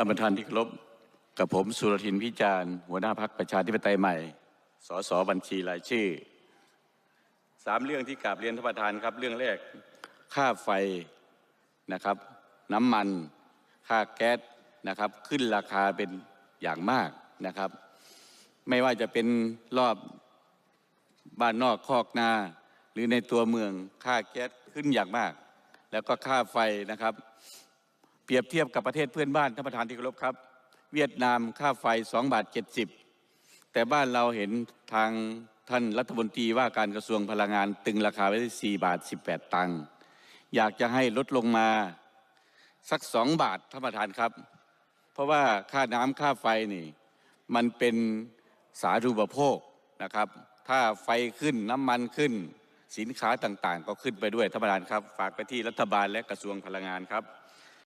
ท่านประธานที่เคารพกับผมสุรทินพิจารณ์หัวหน้าพักประชาธิปไตยใหม่ สสบัญชีรายชื่อสามเรื่องที่กราบเรียนท่านประธานครับ เรื่องแรกค่าไฟนะครับ น้ำมันค่าแก๊สนะครับ ขึ้นราคาเป็นอย่างมากนะครับ ไม่ว่าจะเป็นรอบบ้านนอกคอกนาหรือในตัวเมืองค่าแก๊สขึ้นอย่างมาก แล้วก็ค่าไฟนะครับ เปรียบเทียบกับประเทศเพื่อนบ้านท่านประธานที่เคารพครับ เวียดนามค่าไฟ2บาท70 แต่บ้านเราเห็นทางท่านรัฐมนตรีว่าการกระทรวงพลังงานตึงราคาไว้ที่4บาท 18 ตังค์อยากจะให้ลดลงมาสัก2บาทท่านประธานครับ เพราะว่าค่าน้ำค่าไฟนี่ มันเป็นสาธารณูปโภคนะครับ ถ้าไฟขึ้นน้ำมันขึ้น สินค้าต่างๆ ก็ขึ้นไปด้วยท่านประธานครับ ฝากไปที่รัฐบาลและกระทรวงพลังงานครับ